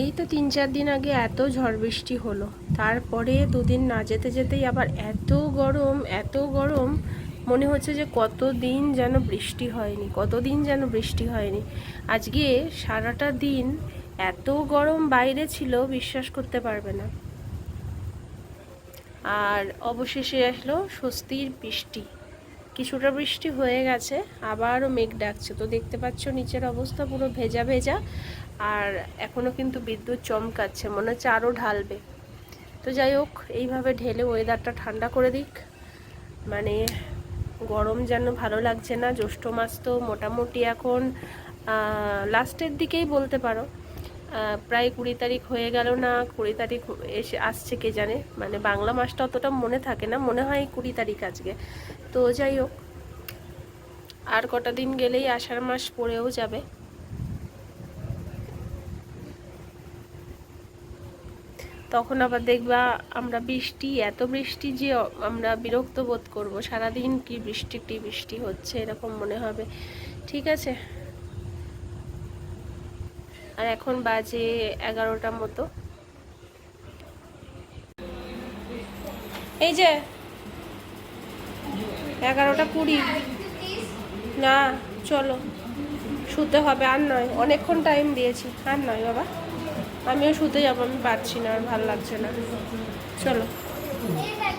এই তো তিন চার দিন আগে এত ঝড় বৃষ্টি হলো। তারপরে দুদিন না যেতে যেতেই আবার এত গরম এত গরম, মনে হচ্ছে যে কতদিন যেন বৃষ্টি হয়নি, কতদিন যেন বৃষ্টি হয়নি। আজকে সারাটা দিন এত গরম বাইরে ছিল, বিশ্বাস করতে পারবে না। আর অবশেষে আসলো স্বস্তির বৃষ্টি। কিছুটা বৃষ্টি হয়ে গেছে, আবারও মেঘ ডাকছে। তো দেখতে পাচ্ছ নিচের অবস্থা পুরো ভেজা ভেজা। আর এখনও কিন্তু বিদ্যুৎ চমকাচ্ছে, মনে হচ্ছে আরও ঢালবে। তো যাই হোক, এইভাবে ঢেলে ওয়েদারটা ঠান্ডা করে দিক। মানে গরম যেন ভালো লাগছে না, জ্যৈষ্ঠ মাস তো মোটামুটি এখন লাস্টের দিকেই বলতে পারো। প্রায় কুড়ি তারিখ হয়ে গেল না, কুড়ি তারিখ এসে আসছে কে জানে। মানে বাংলা মাসটা অতটা মনে থাকে না, মনে হয় কুড়ি তারিখ আজকে। তো যাই হোক, আর কটা দিন গেলেই আষাঢ় মাস পড়েও যাবে। তখন আবার দেখবা আমরা বৃষ্টি, এত বৃষ্টি যে আমরা বিরক্ত বোধ করব। সারাদিন কি বৃষ্টি টি বৃষ্টি হচ্ছে, এরকম মনে হবে। ঠিক আছে? আর এখন বাজে এগারোটা মতো। এই যে, এগারোটা কুড়ি। না, চলো। শুতে হবে, আর নয়। অনেকক্ষণ টাইম দিয়েছি। আর নয়, বাবা। আমিও শুতে যাব, আমি পারছি না, আর ভালো লাগছে না। চলো।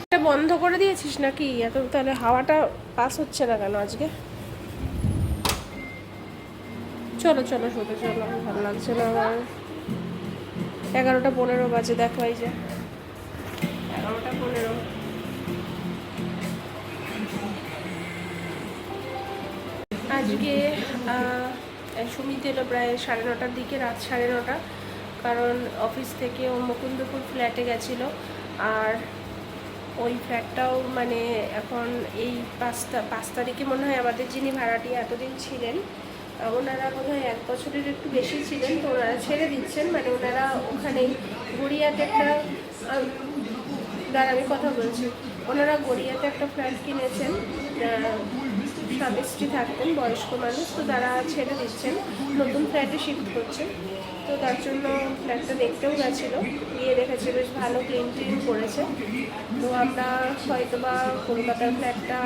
এটা বন্ধ করে দিয়েছিস নাকি? এত তাহলে হাওয়াটা পাস হচ্ছে না কেন আজকে? চলো চলো, শুতে চলো ভালো লাগছে না আমার। এগারোটা পনেরো বাজে, দেখো এই যে। এগারোটা পনেরো। আজকে সুমিত এলো প্রায় সাড়ে নটার দিকে, রাত সাড়ে নটা। কারণ অফিস থেকে ও মুকুন্দপুর ফ্ল্যাটে গেছিল। আর ওই ফ্ল্যাটটাও মানে এখন এই পাঁচটা, পাঁচ তারিখে মনে হয় আমাদের যিনি ভাড়াটি এতদিন ছিলেন ওনারা বোধ হয় এক বছরের একটু বেশি ছিলেন, তো ওনারা ছেড়ে দিচ্ছেন। মানে ওনারা ওখানেই গড়িয়াতে একটা দাঁড়া, আমি কথা বলছি। ওনারা গড়িয়াতে একটা ফ্ল্যাট কিনেছেন স্বামী স্ত্রী থাকতেন, বয়স্ক মানুষ, তো তারা ছেড়ে দিচ্ছেন। নতুন ফ্ল্যাটে শিফট করছেন। তো তার জন্য ফ্ল্যাটটা দেখতেও গেছিল। গিয়ে দেখেছে বেশ ভালো ক্লিন ক্লিন করেছে। তো আমরা হয়তো বা কলকাতার ফ্ল্যাটটা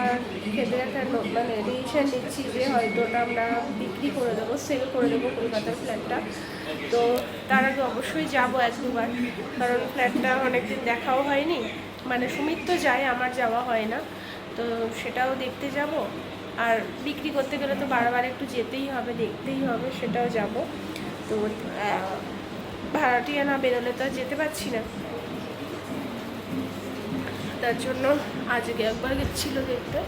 ক্ষেত্রে একটা মানে ডিসিশন নিচ্ছি যে হয়তো ওটা আমরা বিক্রি করে দেবো সেল করে দেবো কলকাতার ফ্ল্যাটটা তো তার আগে অবশ্যই যাব এক দুবার, কারণ ফ্ল্যাটটা অনেকদিন দেখাও হয়নি। মানে সুমিত তো যায়, আমার যাওয়া হয় না। তো সেটাও দেখতে যাব। আর বিক্রি করতে গেলে তো বারবার একটু যেতেই হবে, দেখতেই হবে, সেটাও যাব। তো ভাড়াটিয়া না বেরোলে তো যেতে পারছি না। তার জন্য আজকে একবার গেছিল দেখতে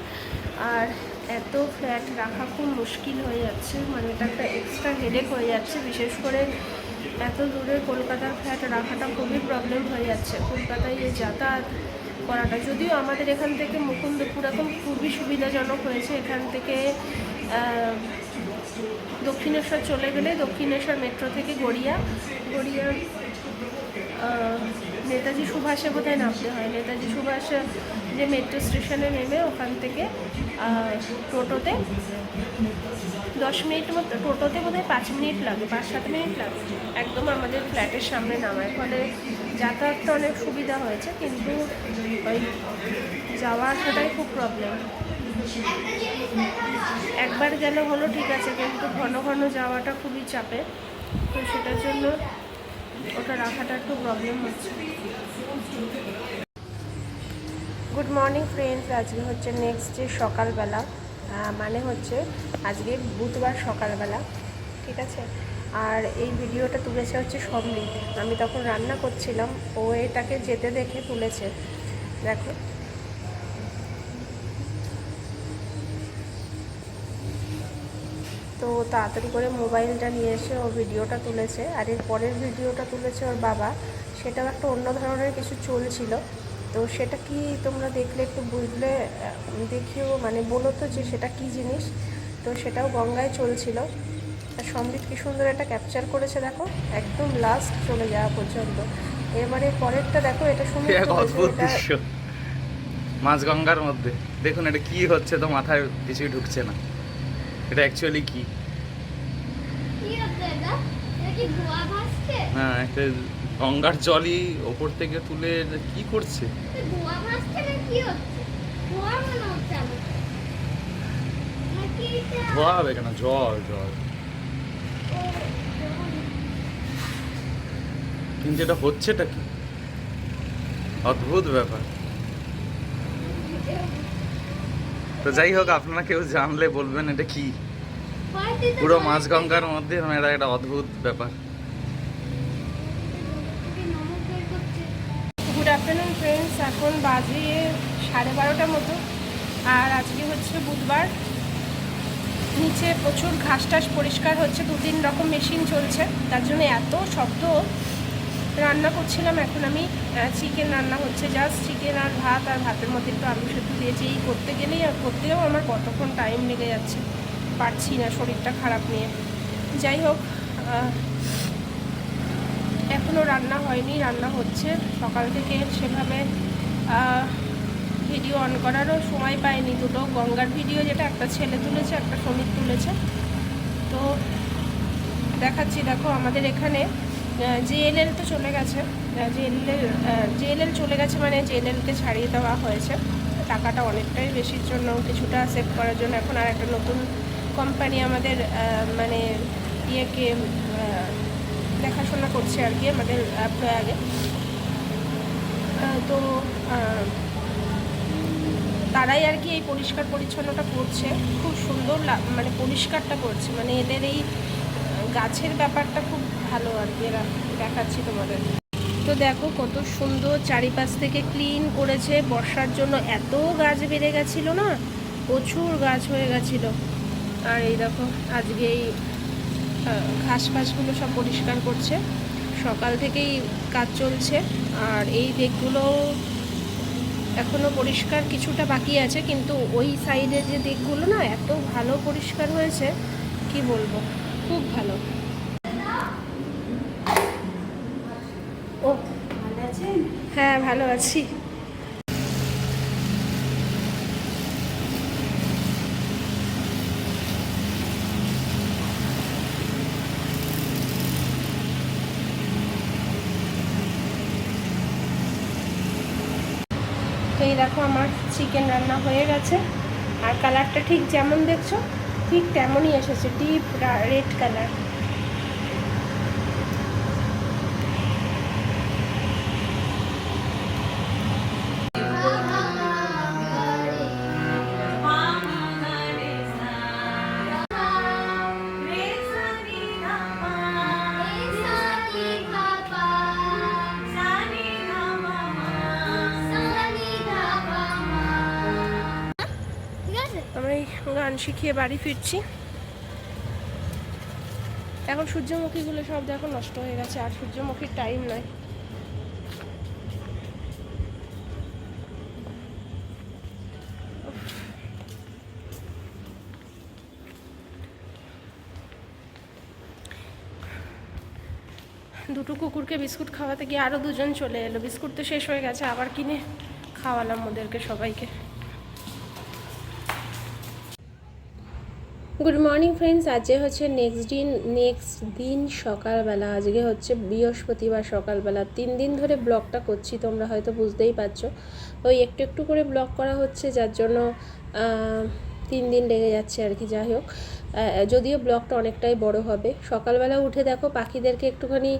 আর এত ফ্ল্যাট রাখা খুব মুশকিল হয়ে যাচ্ছে মানে এটা একটা এক্সট্রা হেডেক হয়ে যাচ্ছে। বিশেষ করে এত দূরে কলকাতার ফ্ল্যাট রাখাটা খুবই প্রবলেম হয়ে যাচ্ছে। কলকাতায় এই যাতায়াত করাটা যদিও আমাদের এখান থেকে মুকুন্দপুর এখন খুবই সুবিধাজনক হয়েছে। এখান থেকে দক্ষিণেশ্বর চলে গেলে দক্ষিণেশ্বর মেট্রো থেকে গড়িয়া গড়িয়া নেতাজি সুভাষে বোধহয় নামতে হয়। নেতাজি সুভাষ যে মেট্রো স্টেশনে নেমে ওখান থেকে টোটোতে দশ মিনিট মতো, টোটোতে বোধহয় পাঁচ মিনিট লাগে, পাঁচ সাত মিনিট লাগে। একদম আমাদের ফ্ল্যাটের সামনে নামায়। ফলে যাতায়াতটা অনেক সুবিধা হয়েছে, কিন্তু ওই যাওয়া আসাটাই খুব প্রবলেম একবার গেল হলো ঠিক আছে, কিন্তু ঘন ঘন যাওয়াটা খুবই চাপে। তো সেটার জন্য ওটা রাখাটা একটু প্রবলেম হচ্ছে। গুড মর্নিং ফ্রেন্ডস আজকে হচ্ছে নেক্সট ডে সকালবেলা মানে হচ্ছে আজকে বুধবার সকালবেলা, ঠিক আছে? আর এই ভিডিওটা তুলেছে হচ্ছে সমৃদ্ধ আমি তখন রান্না করছিলাম, ও এটাকে যেতে দেখে তুলেছে। দেখো। তো তাড়াতাড়ি করে মোবাইলটা নিয়ে এসে ও ভিডিওটা তুলেছে। আর এর পরের ভিডিওটা তুলেছে ওর বাবা। সেটাও একটা অন্য ধরনের কিছু চলছিল। তো সেটা কি তোমরা দেখলে একটু বুঝলে দেখিও। মানে বলো তো যে সেটা কি জিনিস? তো সেটাও গঙ্গায় চলছিল। আর সমৃদ্ধ কি সুন্দর এটা ক্যাপচার করেছে দেখো। একদম লাস্ট চলে যাওয়া পর্যন্ত। এবারে পরেরটা দেখো এটা অদ্ভুত দৃশ্য। মাঝগঙ্গার মধ্যে। দেখুন এটা কি হচ্ছে তো মাথায় কিছুই ঢুকছে না। এটা অ্যাকচুয়ালি কি? হ্যাঁ একটা গঙ্গার জলই ওপর থেকে তুলে কি করছে? ধোঁয়া হবে কেন? জল জল। কিন্তু এটা হচ্ছেটা কি? অদ্ভুত ব্যাপার। তো যাই হোক, আপনারা কেউ জানলে বলবেন এটা কি? পুরো মাছ গঙ্গার মধ্যে এটা একটা অদ্ভুত ব্যাপার। গুড আফটারনুন ফ্রেন্ডস এখন বাজে সাড়ে বারোটার মতো। আর আজকে হচ্ছে বুধবার। নিচে প্রচুর ঘাস টাস পরিষ্কার হচ্ছে। দু তিন রকম মেশিন চলছে। তার জন্য এত শব্দ। রান্না করছিলাম, এখন আমি চিকেন রান্না হচ্ছে জাস্ট চিকেন আর ভাত আর ভাতের মধ্যে একটু আলু সেদ্ধ দিয়েছি এই করতে গেলেই আর করতেও আমার কতক্ষণ টাইম লেগে যাচ্ছে পারছি না শরীরটা খারাপ নিয়ে। যাই হোক এখনও রান্না হয়নি, রান্না হচ্ছে। সকাল থেকে সেভাবে ভিডিও অন করারও সময় পাইনি। দুটো গঙ্গার ভিডিও যেটা, একটা ছেলে তুলেছে, একটা সমিত তুলেছে। তো দেখাচ্ছি, দেখো আমাদের এখানে জেএলএল তো চলে গেছে। জেএলএল জেএলএল চলে গেছে মানে জেএলএলকে ছাড়িয়ে দেওয়া হয়েছে। টাকাটা অনেকটাই বেশির জন্য, কিছুটা সেভ করার জন্য। এখন আর একটা নতুন কোম্পানি আমাদের মানে ইয়েকে দেখাশোনা করছে আর কি আমাদের প্রয়াগে তো তারাই আর কি এই পরিষ্কার পরিচ্ছন্নটা করছে। খুব সুন্দর মানে পরিষ্কারটা করছে। মানে এদের এই গাছের ব্যাপারটা খুব ভালো আর কি, এরা দেখাচ্ছি তোমাদের। তো দেখো কত সুন্দর চারিপাশ থেকে ক্লিন করেছে। বর্ষার জন্য এত গাছ বেড়ে গেছিল না, প্রচুর গাছ হয়ে গেছিল। আর এই দেখো, আজকে এই ঘাস ফাসগুলো সব পরিষ্কার করছে। সকাল থেকেই কাজ চলছে, আর এই দিকগুলো এখনও পরিষ্কার কিছুটা বাকি আছে, কিন্তু ওই সাইডে যে দিকগুলো না, এত ভালো পরিষ্কার হয়েছে, কি বলব? খুব ভালো ও ভালো আছেন হ্যাঁ ভালো আছি। তো এই দেখো আমার চিকেন রান্না হয়ে গেছে। আর কালারটা ঠিক যেমন দেখছ, ঠিক তেমনই এসেছে ডিপ রেড কালার গান শিখিয়ে বাড়ি ফিরছি। এখন সূর্যমুখীগুলো সব দেখো নষ্ট হয়ে গেছে, আর সূর্যমুখীর টাইম নয় দুটো কুকুরকে বিস্কুট খাওয়াতে গিয়ে আরও দুজন চলে এলো। বিস্কুট তো শেষ হয়ে গেছে, আবার কিনে খাওয়ালাম ওদেরকে সবাইকে। গুড মর্নিং ফ্রেন্ডস আজকে হচ্ছে নেক্সট দিন নেক্সট দিন সকালবেলা, আজকে হচ্ছে বৃহস্পতিবার সকালবেলা। তিন দিন ধরে ব্লগটা করছি, তোমরা হয়তো বুঝতেই পারছ। ওই একটু একটু করে ব্লগ করা হচ্ছে, যার জন্য তিন দিন লেগে যাচ্ছে আর কি, যাই হোক। যদিও ব্লগটা অনেকটাই বড় হবে। সকালবেলা উঠে দেখো, পাখিদেরকে একটুখানি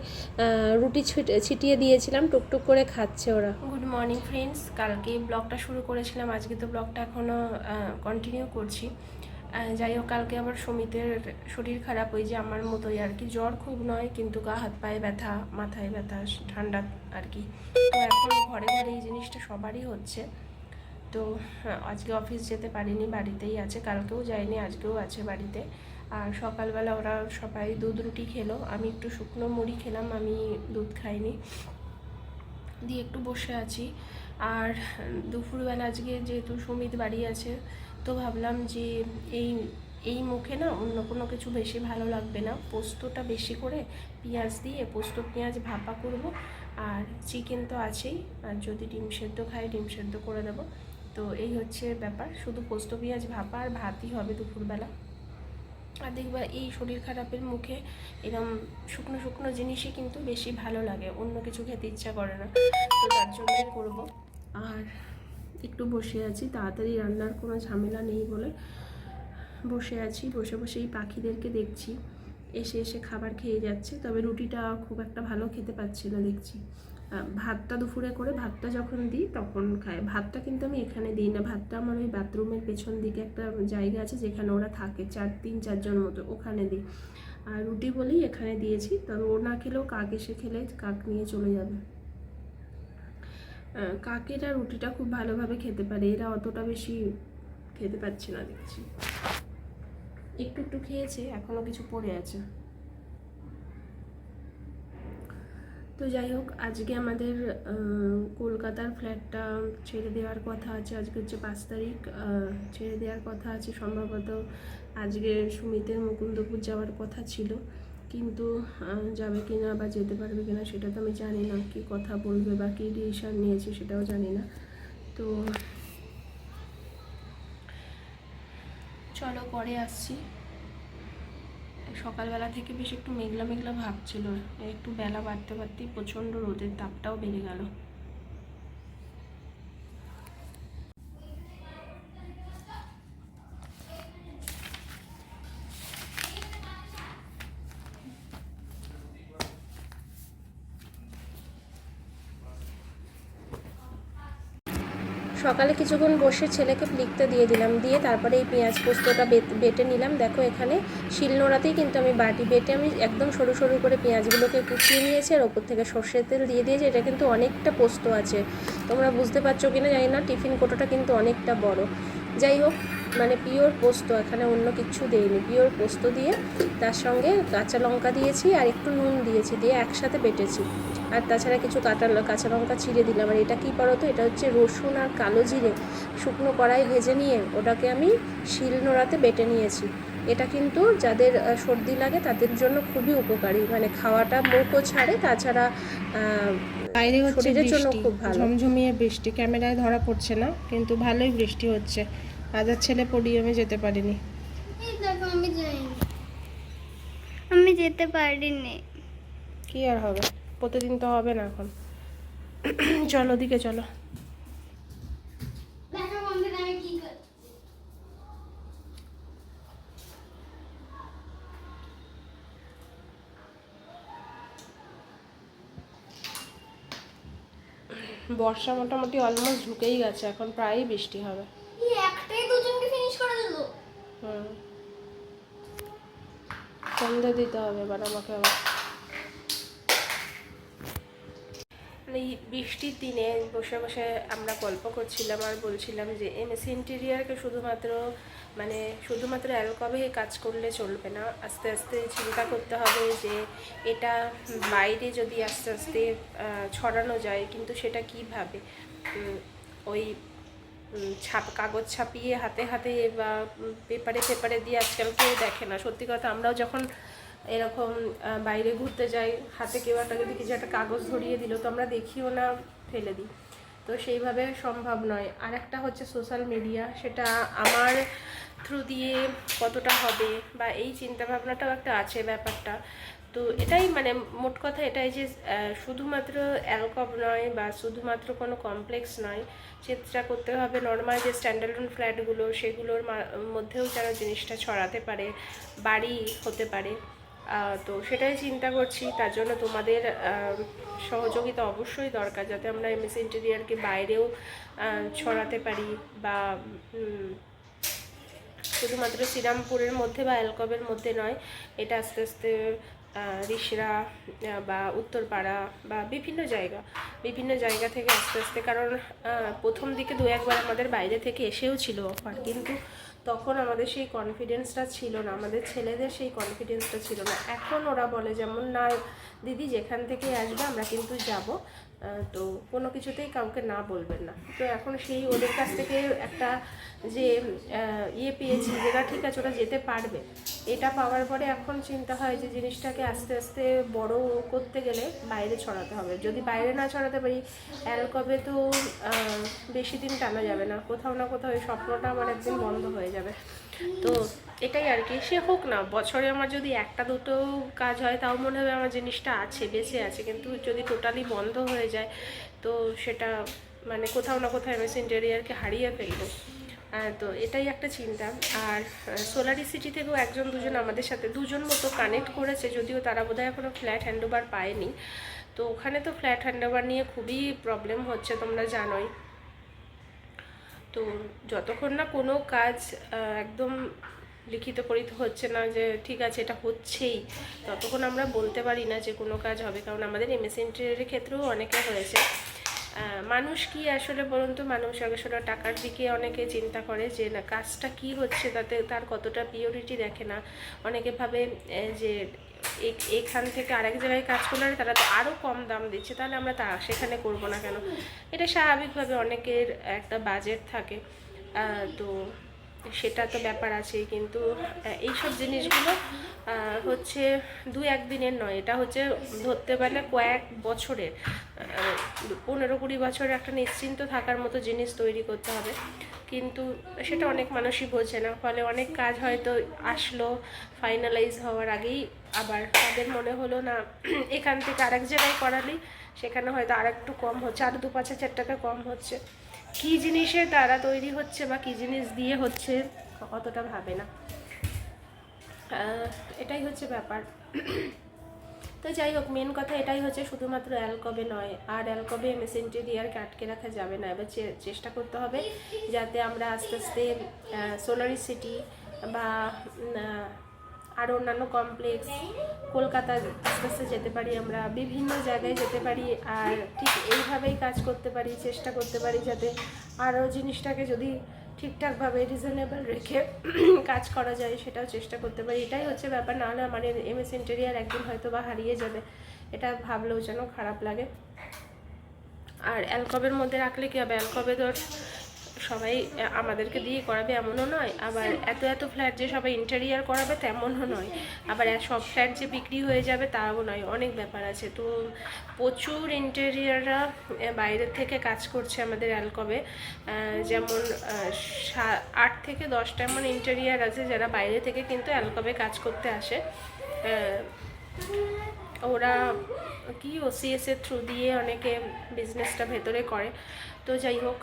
রুটি ছিটিয়ে দিয়েছিলাম, টুকটুক করে খাচ্ছে ওরা। গুড মর্নিং ফ্রেন্ডস কালকে ব্লগটা শুরু করেছিলাম, আজকে তো ব্লগটা এখনও কন্টিনিউ করছি। যাই হোক, কালকে আবার সমিতের শরীর খারাপ ওই যে আমার মতোই আর কি। জ্বর খুব নয়, কিন্তু গা, হাত, পায়ে ব্যথা, মাথায় ব্যথা, ঠান্ডা আর কি। তো এখন ঘরে ঘরে এই জিনিসটা সবারই হচ্ছে। তো আজকে অফিস যেতে পারিনি, বাড়িতেই আছে। কালকেও যায়নি আজকেও আছে বাড়িতে। আর সকালবেলা ওরা সবাই দুধ রুটি খেলো। আমি একটু শুকনো মুড়ি খেলাম, আমি দুধ খাইনি। দিয়ে একটু বসে আছি। আর দুপুরবেলা আজকে যেহেতু সুমিত বাড়ি আছে তো ভাবলাম যে এই এই মুখে না অন্য কোনো কিছু বেশি ভালো লাগবে না। পোস্তটা বেশি করে পেঁয়াজ দিয়ে, পোস্ত, পেঁয়াজ ভাপা করব। আর চিকেন তো আছেই, আর যদি ডিম সেদ্ধ খাই, ডিম সেদ্ধ করে দেবো তো এই হচ্ছে ব্যাপার, শুধু পোস্ত, পেঁয়াজ ভাপা আর ভাতই হবে দুপুরবেলা। আর দেখবা এই শরীর খারাপের মুখে এরম শুকনো শুকনো জিনিসই কিন্তু বেশি ভালো লাগে, অন্য কিছু খেতে ইচ্ছা করে না। তো তার জন্যই করব। আর একটু বসে আছি, তাড়াতাড়ি রান্নার কোনো ঝামেলা নেই বলে বসে আছি, বসে বসে এই পাখিদেরকে দেখছি। এসে এসে খাবার খেয়ে যাচ্ছে, তবে রুটিটা খুব একটা ভালো খেতে পাচ্ছি না দেখছি। ভাতটা দুপুরে করে ভাতটা যখন দিই তখন খায় ভাতটা কিন্তু আমি এখানে দিই না, ভাতটা আমার ওই বাথরুমের পেছন দিকে একটা জায়গা আছে যেখানে ওরা থাকে, চার, তিন, চারজন মতো ওখানে দিই। আর রুটি বলেই এখানে দিয়েছি, তবে ও না খেলেও কাক এসে খেলে, কাক নিয়ে চলে যাবে। কাকেরা রুটিটা খুব ভালোভাবে খেতে পারে। এরা অতটা বেশি খেতে পাচ্ছে না, দেখছি। একটু একটু খেয়েছে, এখনও কিছু পড়ে আছে। তো যাই হোক, আজকে আমাদের কলকাতার ফ্ল্যাটটা ছেড়ে দেওয়ার কথা আছে। আজকে হচ্ছে পাঁচ তারিখ ছেড়ে দেওয়ার কথা আছে। সম্ভবত আজকে সুমিতের মুকুন্দপুর যাওয়ার কথা ছিল। কিন্তু যাবে কি না বা যেতে পারবে কিনা সেটা তো আমি জানি না। কি কথা বলবে বা কী ডিসিশান নিয়েছে সেটাও জানি না। তো চলো পরে আসছি। সকালবেলা থেকে বেশ একটু মেঘলা মেঘলা ভাব ছিল। একটু বেলা বাড়তে বাড়তেই প্রচণ্ড রোদের তাপটাও বেড়ে গেল। সকালে কিছুক্ষণ বসে ছেলেকে লিখতে দিয়ে দিলাম। দিয়ে তারপরে এই পেঁয়াজ পোস্তটা বেট- নিলাম। দেখো এখানে শিলনোড়াতেই কিন্তু আমি বাটি বেটে আমি একদম সরু সরু করে পেঁয়াজগুলোকে কুচিয়ে নিয়েছি আর ওপর থেকে সর্ষের তেল দিয়ে দিয়েছি। এটা কিন্তু অনেকটা পোস্ত আছে। তোমরা বুঝতে পারছ কিনা জানি না, টিফিন কোটোটা কিন্তু অনেকটা বড়। যাই হোক মানে পিওর পোস্ত এখানে অন্য কিছু দেইনি। পিওর পোস্ত দিয়ে তার সঙ্গে কাঁচা লঙ্কা দিয়েছি আর একটু নুন দিয়েছি দিয়ে একসাথে বেটেছি। আর তাছাড়া কিছু কাঁটা কাঁচা লঙ্কা ছিঁড়ে দিলাম। আর এটা কী করো তো এটা হচ্ছে রসুন আর কালো জিরে শুকনো কড়াই ভেজে নিয়ে ওটাকে আমি শিল নোড়াতে বেটে নিয়েছি। এটা কিন্তু যাদের সর্দি লাগে তাদের জন্য খুবই উপকারী। মানে খাওয়াটা মুখও ছাড়ে তাছাড়া বাইরে হচ্ছে জন্য খুব ভালো। ঝমঝমিয়ে বৃষ্টি। ক্যামেরায় ধরা পড়ছে না কিন্তু ভালোই বৃষ্টি হচ্ছে। আজ আর ছেলে পোডিয়ামে যেতে পারিনি। আমি যেতে পারিনি। কি আর হবে? প্রতিদিন তো হবে না এখন। চলো ওদিকে চলো। বর্ষা মোটামুটি অলমোস্ট ঢুকেই গেছে এখন প্রায়ই বৃষ্টি হবে এই একটাই দুজনকে ফিনিশ করে দিল হুম সন্ধে দিতে হবে, এবার আমাকে আবার। মানে এই বৃষ্টির দিনে বসে বসে আমরা গল্প করছিলাম আর বলছিলাম যে এমএস ইন্টেরিয়ারকে শুধুমাত্র মানে শুধুমাত্র অ্যালকবে কাজ করলে চলবে না। আস্তে আস্তে চিন্তা করতে হবে যে এটা বাইরে যদি আস্তে আস্তে ছড়ানো যায়, কিন্তু সেটা কীভাবে? ওই ছাপ, কাগজ ছাপিয়ে হাতে হাতে বা পেপারে পেপারে দিয়ে আজকাল কেউ দেখে না। সত্যি কথা, আমরাও যখন এরকম বাইরে ঘুরতে যাই, হাতে কেউ একটা যদি কিছু একটা কাগজ ধরিয়ে দিল, তো আমরা দেখিও না, ফেলে দিই। তো সেইভাবে সম্ভব নয়। আর একটা হচ্ছে সোশ্যাল মিডিয়া সেটা আমার থ্রু দিয়ে কতটা হবে বা এই চিন্তাভাবনাটাও একটা আছে ব্যাপারটা। তো এটাই মানে মোট কথা এটাই যে শুধুমাত্র অ্যালকব নয় বা শুধুমাত্র কোনো কমপ্লেক্স নয়, চেষ্টা করতে হবে নর্মাল যে স্ট্যান্ডার্ড ফ্ল্যাটগুলো সেগুলোর মধ্যেও যেন জিনিসটা ছড়াতে পারে, বাড়ি হতে পারে। তো সেটাই চিন্তা করছি। তার জন্য তোমাদের সহযোগিতা অবশ্যই দরকার যাতে আমরা এমএস ইন্টেরিয়ারকে বাইরেও ছড়াতে পারি বা শুধুমাত্র শ্রীরামপুরের মধ্যে বা অ্যালকবের মধ্যে নয়, এটা আস্তে আস্তে রিসরা বা উত্তরপাড়া, বা বিভিন্ন জায়গা বিভিন্ন জায়গা থেকে আস্তে আস্তে, কারণ প্রথম দিকে দু একবার আমাদের বাইরে থেকে এসেও ছিল অফার কিন্তু তখন আমাদের সেই কনফিডেন্সটা ছিল না, আমাদের ছেলেদের সেই কনফিডেন্সটা ছিল না। এখন ওরা বলে যেমন, না, দিদি যেখান থেকে আসবে, আমরা কিন্তু যাব। তো কোনো কিছুতেই কাউকে না বলবেন না। তো এখন সেই ওদের কাছ থেকে একটা যে ইয়ে পেয়েছি যে, না, ঠিক আছে, ওরা যেতে পারবে। এটা পাওয়ার পরে এখন চিন্তা হয় যে, জিনিসটাকে আস্তে আস্তে বড় করতে গেলে বাইরে ছড়াতে হবে। যদি বাইরে না ছড়াতে পারি, অ্যালকবে তো বেশি দিন টানা যাবে না। কোথাও না কোথাও এই স্বপ্নটা আমার একদিন বন্ধ হয়ে যাবে। তো এটাই আর কি। সে হোক না, বছরে আমার যদি একটা দুটো কাজ হয়, তাও মনে হবে আমার জিনিসটা আছে, বেঁচে আছে। কিন্তু যদি টোটালি বন্ধ হয়ে যায়। তো সেটা মানে কোথাও না কোথাও এমএস ইন্টেরিয়ারকে হারিয়ে ফেলব। তো এটাই একটা চিন্তা। আর সোলারি সিটি থেকেও একজন দুজন আমাদের সাথে দুজন মতো কানেক্ট করেছে, যদিও তারা বোধহয় এখনও ফ্ল্যাট হ্যান্ডওভার পায়নি। তো ওখানে তো ফ্ল্যাট হ্যান্ডওভার নিয়ে খুবই প্রবলেম হচ্ছে, তোমরা জানোই। তো যতক্ষণ না কোনো কাজ একদম লিখিত পরিত হচ্ছে না যে ঠিক আছে, এটা হচ্ছেই। ততক্ষণ আমরা বলতে পারি না যে কোনো কাজ হবে, কারণ আমাদের এমএস ইন্টারিয়ারের ক্ষেত্রেও অনেকে হয়েছে। মানুষ কি আসলে বলুন তো, মানুষ আসলে টাকার দিকে অনেকে চিন্তা করে যে না, কাজটা কি হচ্ছে তাতে তার কতটা পিওরিটি দেখে না। অনেকে ভাবে যে এখান থেকে আরেক জায়গায় কাজ করলে তারা তো আরও কম দাম দিচ্ছে, তাহলে আমরা তা সেখানে করব না কেন? এটা স্বাভাবিকভাবে অনেকের একটা বাজেট থাকে। তো সেটা তো ব্যাপার আছে কিন্তু এইসব জিনিসগুলো হচ্ছে দু একদিনের নয়, এটা হচ্ছে ধরতে পারলে কয়েক বছরের পনেরো কুড়ি বছরের একটা নিশ্চিন্ত থাকার মতো জিনিস তৈরি করতে হবে, কিন্তু সেটা অনেক মানুষই বোঝে না, ফলে অনেক কাজ হয়তো আসলো ফাইনালাইজ হওয়ার আগেই আবার তাদের মনে হলো না, এখান থেকে আরেক জায়গায় করালেই সেখানে হয়তো আর একটু কম হচ্ছে, আর দু পাঁচ হাজার টাকা কম হচ্ছে। কী জিনিসে তারা তৈরি হচ্ছে বা কী জিনিস দিয়ে হচ্ছে অতটা ভাবে না। এটাই হচ্ছে ব্যাপার। তো যাই হোক মেন কথা এটাই হচ্ছে শুধুমাত্র অ্যালকবে নয়, আর অ্যালকবে মেসেন্টেরিয়ারকে আটকে রাখা যাবে না। এবার চেষ্টা করতে হবে যাতে আমরা আস্তে আস্তে সোলারি সিটি বা আরও অন্যান্য কমপ্লেক্স কলকাতা আস্তে আস্তে যেতে পারি, আমরা বিভিন্ন জায়গায় যেতে পারি আর ঠিক এইভাবেই কাজ করতে পারি, চেষ্টা করতে পারি যাতে আরও জিনিসটাকে যদি ঠিকঠাকভাবে রিজনেবল রেখে কাজ করা যায় সেটাও চেষ্টা করতে পারি। এটাই হচ্ছে ব্যাপার, নাহলে আমার এম এস ইন্টেরিয়ার একদিন হয়তো বা হারিয়ে যাবে। এটা ভাবলেও যেন খারাপ লাগে। আর অ্যালকবের মধ্যে রাখলে কী হবে? অ্যালকবে আর সবাই আমাদেরকে দিয়ে করাবে এমনও নয়। আবার এত এত ফ্ল্যাট যে সবাই ইন্টেরিয়ার করাবে তেমনও নয়। আবার সব ফ্ল্যাট যে বিক্রি হয়ে যাবে তাও নয়। অনেক ব্যাপার আছে। তো প্রচুর ইন্টেরিয়াররা বাইরের থেকে কাজ করছে আমাদের অ্যালকবে যেমন আট থেকে দশটা এমন ইন্টেরিয়ার আছে যারা বাইরে থেকে কিন্তু অ্যালকবে কাজ করতে আসে। ওরা কি ওসিএস এর থ্রু দিয়ে অনেকে বিজনেসটা ভেতরে করে। তো যাই হোক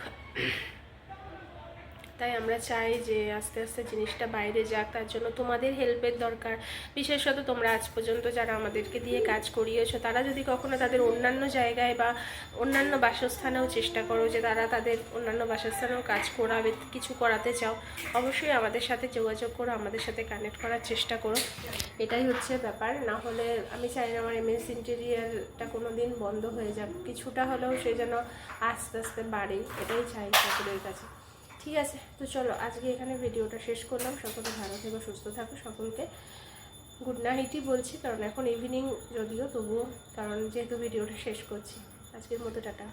তাই আমরা চাই যে আস্তে আস্তে জিনিসটা বাইরে যাক, তার জন্য তোমাদের হেল্পের দরকার। বিশেষত তোমরা আজ পর্যন্ত যারা আমাদেরকে দিয়ে কাজ করিয়েছো, তারা যদি কখনো তাদের অন্যান্য জায়গায় বা অন্যান্য বাসস্থানেও চেষ্টা করো যে তারা তাদের অন্যান্য বাসস্থানেও কাজ করাবে, কিছু করাতে চাও, অবশ্যই আমাদের সাথে যোগাযোগ করো, আমাদের সাথে কানেক্ট করার চেষ্টা করো। এটাই হচ্ছে ব্যাপার। না হলে আমি চাই না আমার এমএস ইন্টেরিয়ারটা কোনো দিন বন্ধ হয়ে যাক, কিছুটা হলেও সে যেন আস্তে আস্তে বাড়ে, এটাই চাই সকলের কাছে। ঠিক আছে, তো চলো আজকে এখানে ভিডিওটা শেষ করলাম। সকলে ভালো থেকো, সুস্থ থাকো সকলকে। গুড নাইটই বলছি, কারণ এখন ইভিনিং যদিও তবুও, কারণ যেহেতু ভিডিওটা শেষ করছি। আজকের মতো, টাটা।